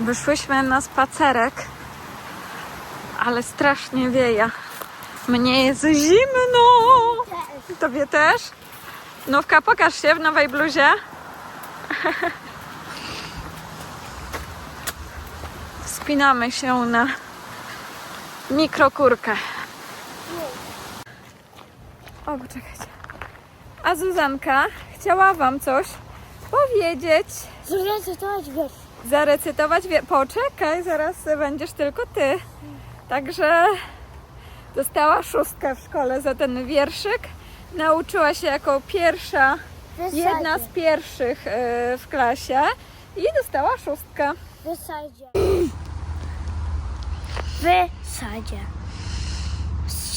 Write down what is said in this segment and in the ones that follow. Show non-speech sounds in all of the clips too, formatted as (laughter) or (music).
Wyszłyśmy na spacerek, ale strasznie wieje. Mnie jest zimno. Tobie też? Nówka, pokaż się w nowej bluzie. (laughs) Wspinamy się na mikrokurkę. O, poczekajcie. A Zuzanka chciała Wam coś powiedzieć, Zrecytować wiersz. zarecytować. Wie... Poczekaj, zaraz będziesz tylko Ty. Także dostała szóstkę w szkole za ten wierszyk. Nauczyła się jako pierwsza, jedna z pierwszych e, w klasie i dostała szóstkę. W wysadzie. W sadzie.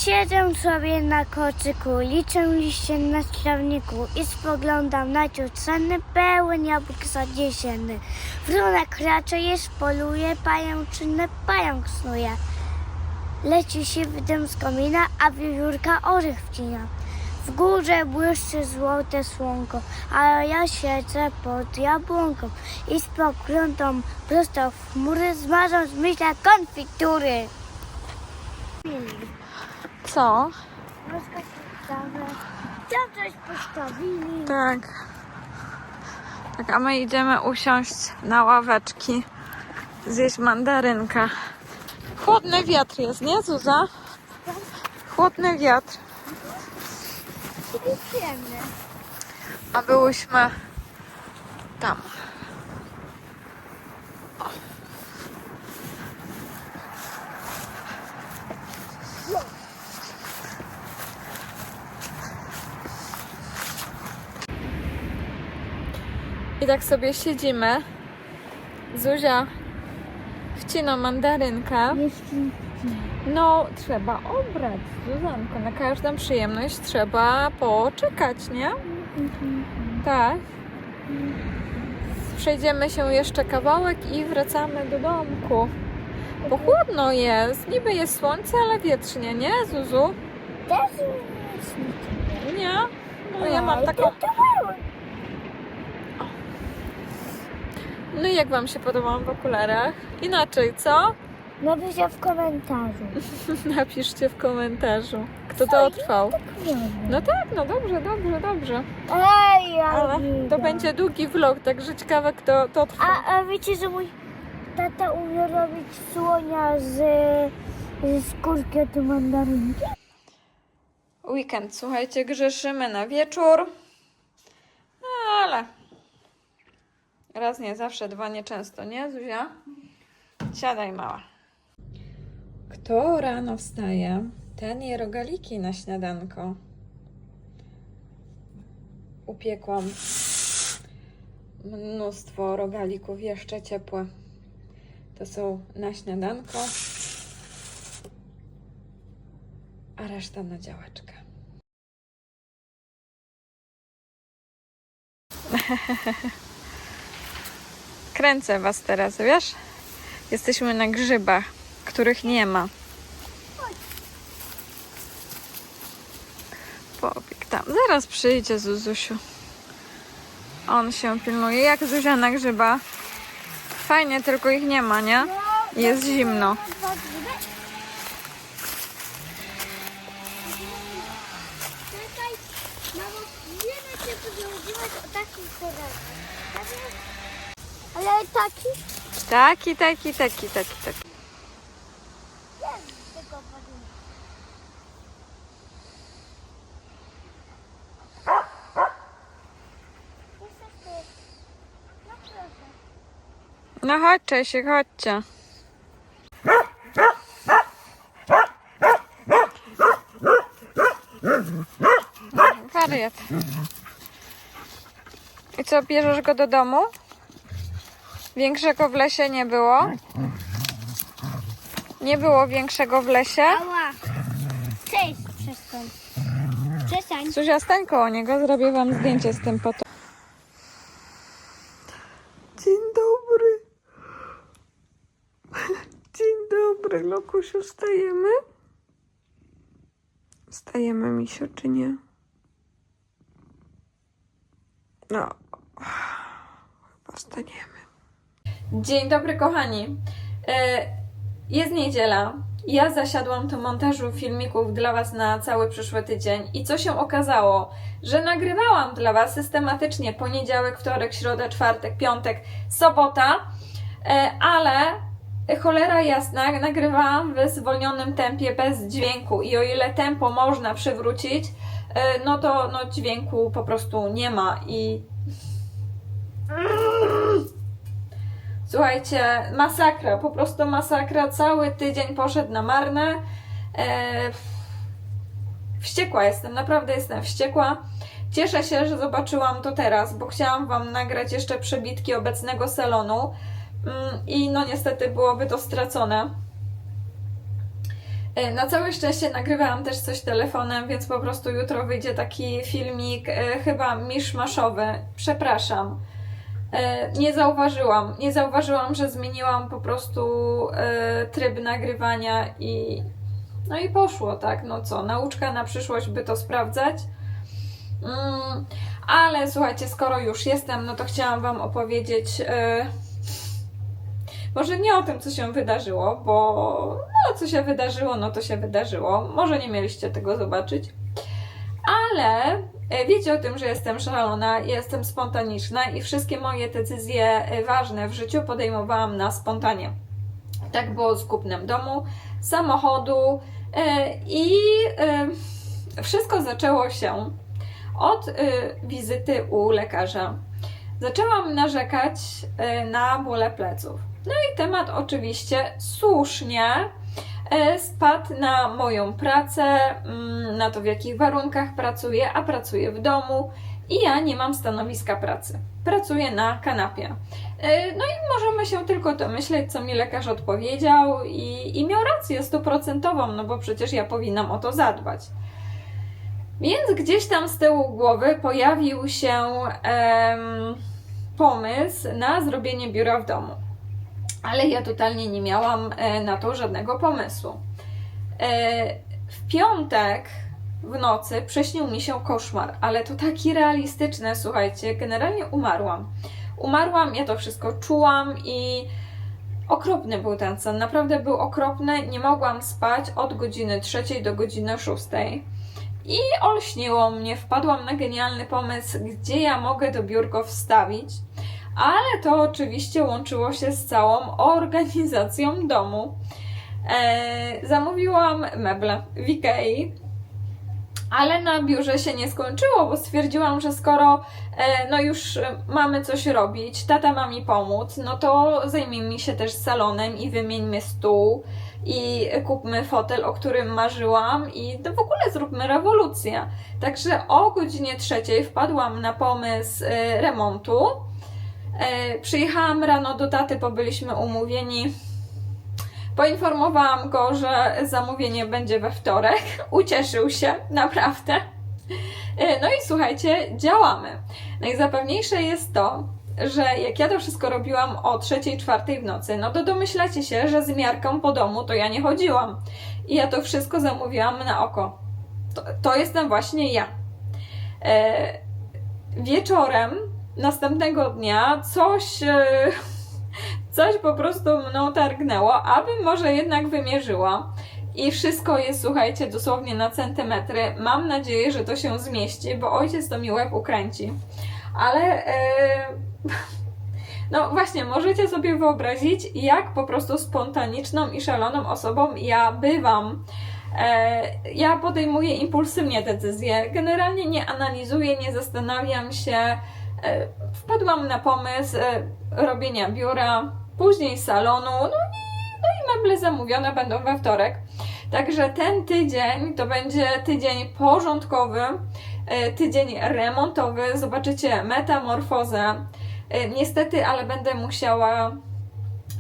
Siedzę sobie na kocyku, liczę liście na trawniku i spoglądam na ciucany pełen jabłek zadziesiony. Wronek raczej jest, poluje, pajęczyny pająk snuje. Leci siwy dym z komina, a wiewiórka orzech wcina. W górze błyszczy złote słonko, a ja siedzę pod jabłonką i spoglądam prosto w chmury, zmarzam z myśla konfitury. Co? Tam coś postawili. Tak. Tak, a my idziemy usiąść na ławeczki, zjeść mandarynkę. Chłodny wiatr jest, nie Zuza? Chłodny wiatr. A byłyśmy tam. I tak sobie siedzimy. Zuzia wcina mandarynkę. No, trzeba obrać, Zuzanko. Na każdą przyjemność trzeba poczekać, nie? Tak. Przejdziemy się jeszcze kawałek i wracamy do domku. Bo chłodno jest. Niby jest słońce, ale wietrznie, nie, Zuzu? Też Nie? No ja mam taką... No i jak Wam się podobałam w okularach? Inaczej, co? (laughs) Napiszcie w komentarzu. (laughs) Napiszcie w komentarzu, kto to odtrwał. No tak, no dobrze, dobrze, dobrze. Ej, ja Ale to będzie długi vlog, także ciekawe, kto to odtrwał. A, a wiecie, że mój tata umie robić słonia z, z skórki od mandarynki? Weekend, słuchajcie, grzeszymy na wieczór. No, ale raz nie zawsze, dwa nie często, nie, Zuzia? Siadaj, mała. Kto rano wstaje, ten je rogaliki na śniadanko. Upiekłam mnóstwo rogalików, jeszcze ciepłe. To są na śniadanko, a reszta na działeczkę. (laughs) Kręcę was teraz, wiesz? Jesteśmy na grzybach, których nie ma. Pobieg tam. Zaraz przyjdzie Zuzusiu. On się pilnuje. Jak Zuzia na grzyba? Fajnie, tylko ich nie ma, nie? Jest zimno. Ale taki? Taki, taki, taki, taki, taki. No chodźcie się, chodźcie. Wariat. I co, bierzesz go do domu? Większego w lesie nie było? Nie było większego w lesie? Ała. Cześć, przestań. Przestań. Zuzia, stań koło niego, zrobię wam zdjęcie z tym potem. Dzień dobry. Dzień dobry, Lokusiu, wstajemy? Wstajemy, misiu, czy nie? No, chyba wstaniemy. Dzień dobry, kochani. E, Jest niedziela. Ja zasiadłam do montażu filmików dla Was na cały przyszły tydzień i co się okazało, że nagrywałam dla Was systematycznie poniedziałek, wtorek, środa, czwartek, piątek, sobota, e, ale cholera jasna, nagrywałam w zwolnionym tempie bez dźwięku i o ile tempo można przywrócić, e, no to no, dźwięku po prostu nie ma i Słuchajcie, masakra, po prostu masakra. Cały tydzień poszedł na marne. E, wściekła jestem, naprawdę jestem wściekła. Cieszę się, że zobaczyłam to teraz, bo chciałam Wam nagrać jeszcze przebitki obecnego salonu Mm, i no niestety byłoby to stracone. E, Na całe szczęście nagrywałam też coś telefonem, więc po prostu jutro wyjdzie taki filmik, e, chyba miszmaszowy. Przepraszam. E, Nie zauważyłam, nie zauważyłam, że zmieniłam po prostu e, tryb nagrywania i no i poszło, tak, no co, nauczka na przyszłość, by to sprawdzać. Mm, ale słuchajcie, skoro już jestem, no to chciałam Wam opowiedzieć e, może nie o tym, co się wydarzyło, bo no, co się wydarzyło, no to się wydarzyło. Może nie mieliście tego zobaczyć. Ale wiecie o tym, że jestem szalona, jestem spontaniczna i wszystkie moje decyzje e, ważne w życiu podejmowałam na spontanie. Tak było z kupnem domu, samochodu e, i e, wszystko zaczęło się od e, wizyty u lekarza. Zaczęłam narzekać e, na bóle pleców. No i temat oczywiście słusznie e, spadł na moją pracę, mm, na to w jakich warunkach pracuję, a pracuję w domu i ja nie mam stanowiska pracy. Pracuję na kanapie. E, No i możemy się tylko domyśleć, co mi lekarz odpowiedział i, i miał rację stuprocentową, no bo przecież ja powinnam o to zadbać. Więc gdzieś tam z tyłu głowy pojawił się em, pomysł na zrobienie biura w domu. Ale ja totalnie nie miałam e, na to żadnego pomysłu. E, w piątek w nocy przyśnił mi się koszmar, ale to taki realistyczny, słuchajcie, generalnie umarłam. Umarłam, ja to wszystko czułam i okropny był ten sen, naprawdę był okropny. Nie mogłam spać od godziny trzeciej do godziny szóstej. I olśniło mnie, wpadłam na genialny pomysł, gdzie ja mogę to biurko wstawić, ale to oczywiście łączyło się z całą organizacją domu. E, zamówiłam meble w Ikei, ale na biurze się nie skończyło, bo stwierdziłam, że skoro e, no już mamy coś robić, tata ma mi pomóc, no to zajmijmy się też salonem i wymieńmy stół i kupmy fotel, o którym marzyłam i to w ogóle zróbmy rewolucję. Także o godzinie trzeciej wpadłam na pomysł e, remontu. E, Przyjechałam rano do taty, bo byliśmy umówieni. Poinformowałam go, że zamówienie będzie we wtorek. Ucieszył się, naprawdę. E, No i słuchajcie, działamy. Najzapewniejsze jest to, że jak ja to wszystko robiłam o trzeciej, czwartej w nocy, no to domyślacie się, że z miarką po domu to ja nie chodziłam. I ja to wszystko zamówiłam na oko. To, to jestem właśnie ja. E, wieczorem następnego dnia coś, e, coś po prostu mną targnęło, abym może jednak wymierzyła. I wszystko jest, słuchajcie, dosłownie na centymetry. Mam nadzieję, że to się zmieści, bo ojciec to mi łeb ukręci. Ale e, no właśnie, możecie sobie wyobrazić, jak po prostu spontaniczną i szaloną osobą ja bywam. E, ja podejmuję impulsywnie decyzje. Generalnie nie analizuję, nie zastanawiam się. E, wpadłam na pomysł e, robienia biura, później salonu, no i, no i meble zamówione będą we wtorek. Także ten tydzień to będzie tydzień porządkowy, e, tydzień remontowy. Zobaczycie metamorfozę. Niestety, ale będę musiała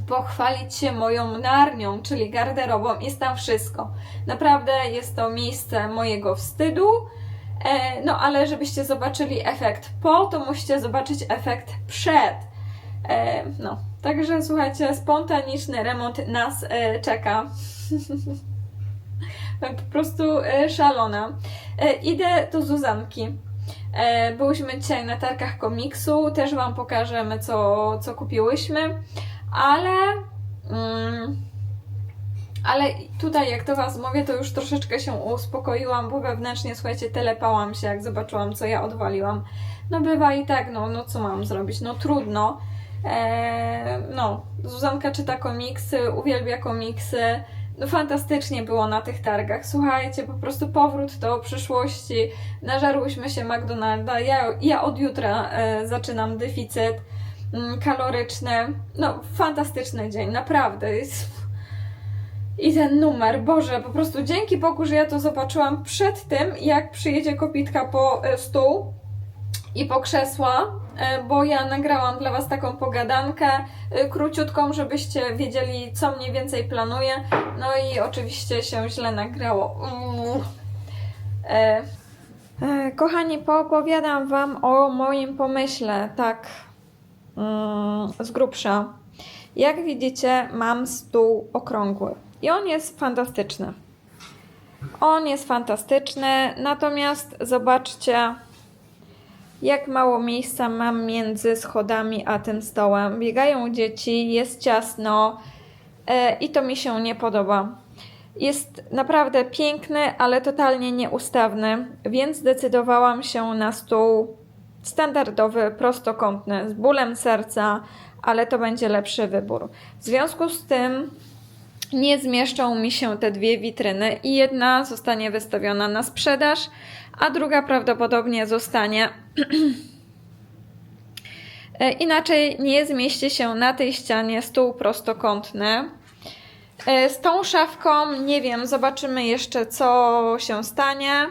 pochwalić się moją narnią, czyli garderobą. Jest tam wszystko. Naprawdę jest to miejsce mojego wstydu. E, No ale żebyście zobaczyli efekt po, to musicie zobaczyć efekt przed. E, No, także słuchajcie, spontaniczny remont nas e, czeka. (laughs) po prostu szalona. Idę do Zuzanki. Byłyśmy dzisiaj na targach komiksu, też Wam pokażemy, co, co kupiłyśmy. ale. Mm, ale tutaj, jak do Was mówię, to już troszeczkę się uspokoiłam, bo wewnętrznie, słuchajcie, telepałam się, jak zobaczyłam, co ja odwaliłam. No bywa i tak, no, no co mam zrobić? No trudno. Eee, no, Zuzanka czyta komiksy, uwielbia komiksy. No fantastycznie było na tych targach. Słuchajcie, po prostu powrót do przyszłości. Nażarłyśmy się McDonalda. Ja, ja od jutra e, zaczynam deficyt mm, kaloryczny. No, fantastyczny dzień, naprawdę. Jest... I ten numer, Boże, po prostu dzięki Bogu, że ja to zobaczyłam przed tym, jak przyjedzie kopitka po e, stół i po krzesła, e, bo ja nagrałam dla Was taką pogadankę e, króciutką, żebyście wiedzieli, co mniej więcej planuję. No i oczywiście się źle nagrało. Kochani, poopowiadam Wam o moim pomyśle, tak mm, z grubsza. Jak widzicie, mam stół okrągły i on jest fantastyczny. On jest fantastyczny, natomiast zobaczcie, jak mało miejsca mam między schodami a tym stołem. Biegają dzieci, jest ciasno e, i to mi się nie podoba. Jest naprawdę piękny, ale totalnie nieustawny, więc zdecydowałam się na stół standardowy, prostokątny, z bólem serca, ale to będzie lepszy wybór. W związku z tym nie zmieszczą mi się te dwie witryny i jedna zostanie wystawiona na sprzedaż, a druga prawdopodobnie zostanie. (clears throat) Inaczej nie zmieści się na tej ścianie stół prostokątny. E, Z tą szafką nie wiem, zobaczymy jeszcze co się stanie.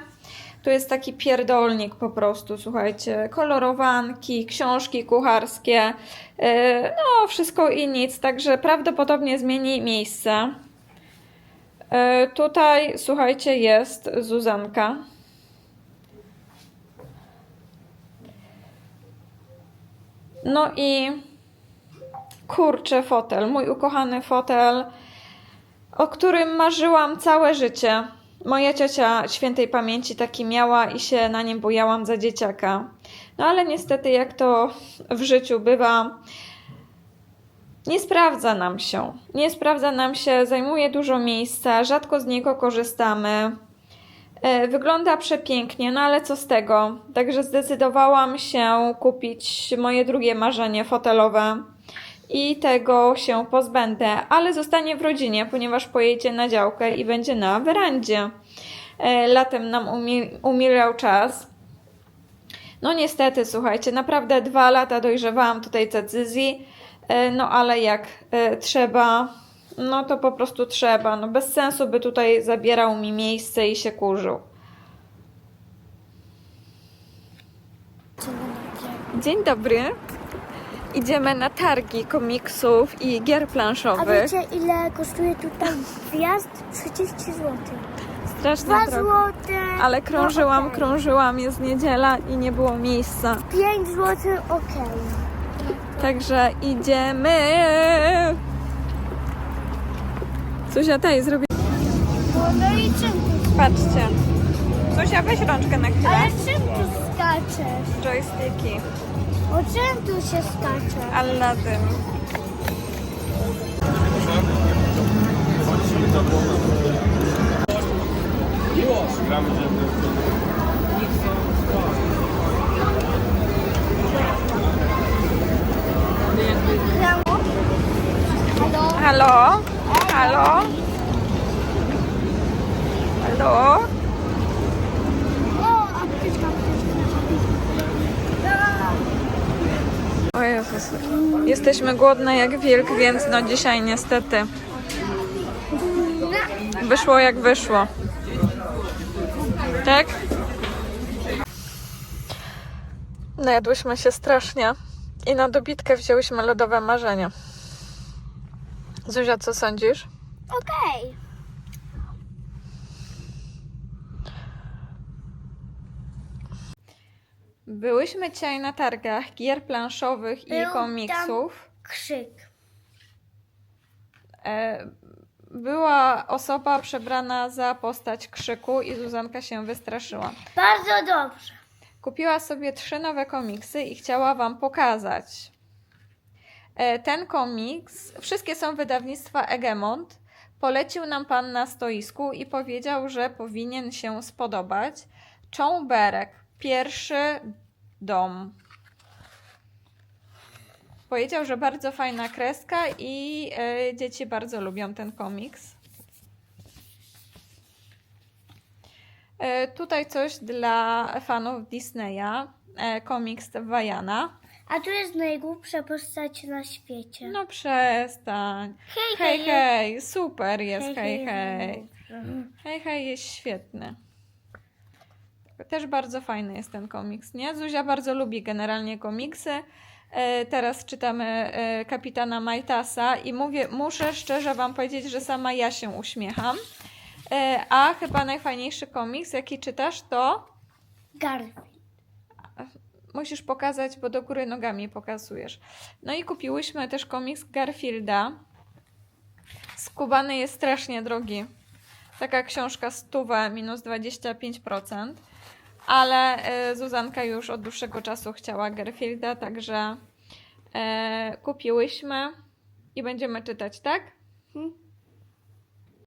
Tu jest taki pierdolnik po prostu, słuchajcie, kolorowanki, książki kucharskie, e, no wszystko i nic, także prawdopodobnie zmieni miejsce. E, Tutaj, słuchajcie, jest Zuzanka. No i kurczę, fotel, mój ukochany fotel, o którym marzyłam całe życie. Moja ciocia świętej pamięci taki miała i się na nim bujałam za dzieciaka. No ale niestety, jak to w życiu bywa, nie sprawdza nam się. Nie sprawdza nam się, zajmuje dużo miejsca, rzadko z niego korzystamy. E, Wygląda przepięknie, no ale co z tego? Także zdecydowałam się kupić moje drugie marzenie fotelowe i tego się pozbędę, ale zostanie w rodzinie, ponieważ pojedzie na działkę i będzie na werandzie. E, Latem nam umi- umilał czas. No niestety, słuchajcie, naprawdę dwa lata dojrzewałam tutaj decyzji, e, no ale jak e, trzeba, no to po prostu trzeba. No bez sensu by tutaj zabierał mi miejsce i się kurzył. Dzień dobry. Idziemy na targi komiksów i gier A planszowych. wiecie ile kosztuje tutaj wjazd? 30 zł. Straszna 2 droga. zł. Ale krążyłam, okej. krążyłam, jest niedziela i nie było miejsca. 5 zł, okej. Także idziemy. Zuzia, daj, zrobię. No i czym tu? Patrzcie. Zuzia, weź rączkę na chwilę. Ale czym tu skaczesz? Joysticki. O czym tu się skacze? Aladdin. Halo? Jesteśmy głodne jak wilk, więc no dzisiaj niestety wyszło jak wyszło. Tak? Najadłyśmy się strasznie i na dobitkę wzięłyśmy lodowe marzenie. Zuzia, co sądzisz? Okej. Byłyśmy dzisiaj na targach gier planszowych i Był komiksów. Krzyk. E, Była osoba przebrana za postać krzyku i Zuzanka się wystraszyła. Bardzo dobrze. Kupiła sobie trzy nowe komiksy i chciała Wam pokazać. E, Ten komiks, wszystkie są wydawnictwa Egemont. Polecił nam pan na stoisku i powiedział, że powinien się spodobać. Cząberek, pierwszy dom. Powiedział, że bardzo fajna kreska i e, dzieci bardzo lubią ten komiks. E, tutaj coś dla fanów Disneya. E, komiks Wajana. A tu jest najgłupsza postać na świecie. No przestań. Hej, Hej, hej. hej, super jest, hej, hej. najgłupsza. Hej, hej jest świetny. Też bardzo fajny jest ten komiks, nie? Zuzia bardzo lubi generalnie komiksy. E, Teraz czytamy e, kapitana Majtasa i mówię, muszę szczerze Wam powiedzieć, że sama ja się uśmiecham. E, A chyba najfajniejszy komiks, jaki czytasz, to Garfield. musisz pokazać, bo do góry nogami pokazujesz. No i kupiłyśmy też komiks Garfielda. Skubany jest strasznie drogi. Taka książka stówę minus 25%. Ale e, Zuzanka już od dłuższego czasu chciała Garfielda, także e, kupiłyśmy i będziemy czytać, tak? Hmm?